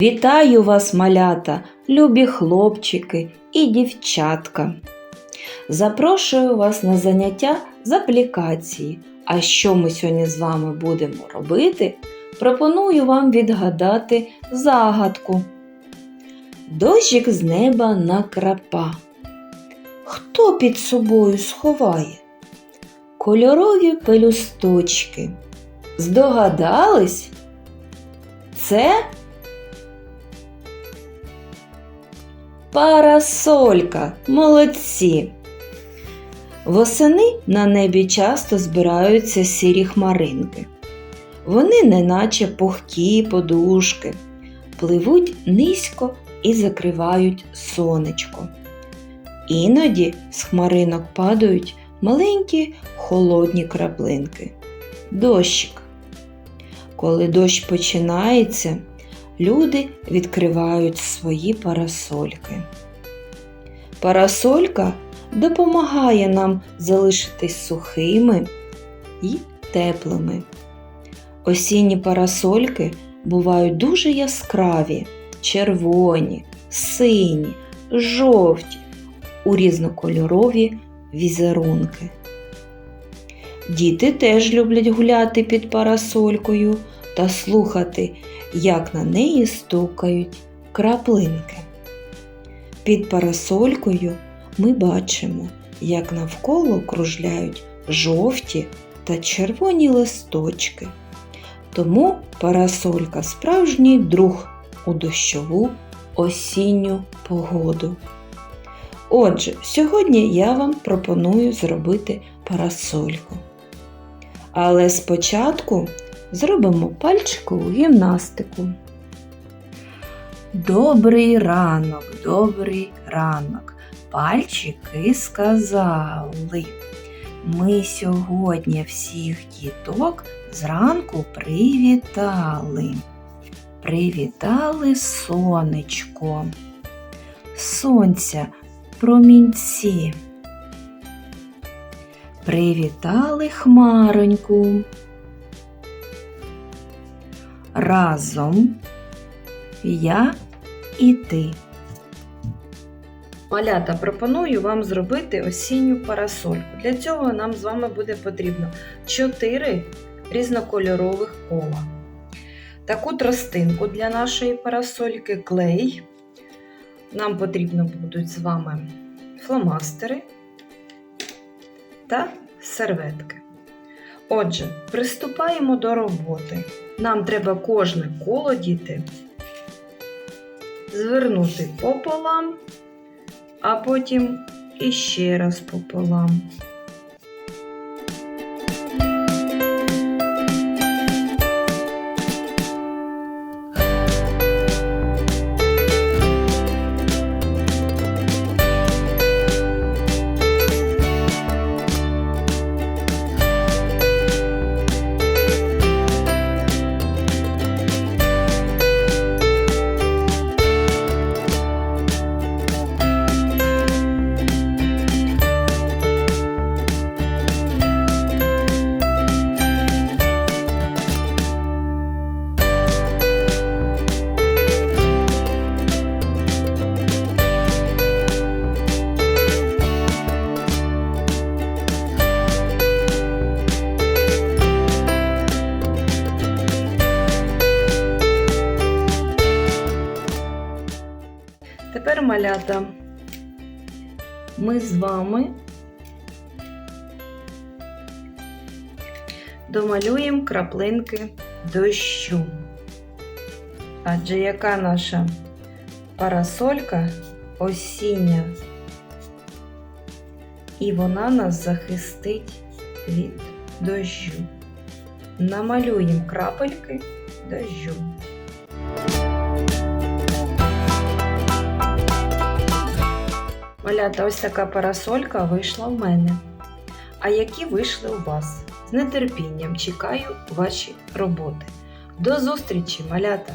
Вітаю вас, малята, любі хлопчики і дівчатка. Запрошую вас на заняття з аплікації. А що ми сьогодні з вами будемо робити? Пропоную вам відгадати загадку. Дощик з неба накрапа. Хто під собою сховає? Кольорові пелюсточки. Здогадались? Це парасолька. Молодці. Восени на небі часто збираються сірі хмаринки. Вони неначе пухкі подушки, пливуть низько і закривають сонечко. Іноді з хмаринок падають маленькі холодні краплинки. Дощик. Коли дощ починається, люди відкривають свої парасольки. Парасолька допомагає нам залишитись сухими і теплими. Осінні парасольки бувають дуже яскраві, червоні, сині, жовті, у різнокольорові візерунки. Діти теж люблять гуляти під парасолькою та слухати, як на неї стукають краплинки. Під парасолькою ми бачимо, як навколо кружляють жовті та червоні листочки. Тому парасолька справжній друг у дощову осінню погоду. Отже, сьогодні я вам пропоную зробити парасольку. Але спочатку зробимо пальчикову гімнастику. Добрий ранок, добрий ранок. Пальчики сказали. Ми сьогодні всіх діток зранку привітали. Привітали сонечко. Сонця промінці. Привітали хмароньку. Разом я і ти. Малята, пропоную вам зробити осінню парасольку. Для цього нам з вами буде потрібно 4 різнокольорових кола. Таку тростинку для нашої парасольки, клей. Нам потрібно будуть з вами фломастери та серветки. Отже, приступаємо до роботи. Нам треба кожне коло діти звернути пополам, а потім іще раз пополам. Малята. Ми з вами домалюємо краплинки дощу. Адже яка наша парасолька осіння, і вона нас захистить від дощу. Намалюємо крапельки дощу. Малята, ось така парасолька вийшла в мене. А які вийшли у вас? З нетерпінням чекаю ваші роботи. До зустрічі, малята!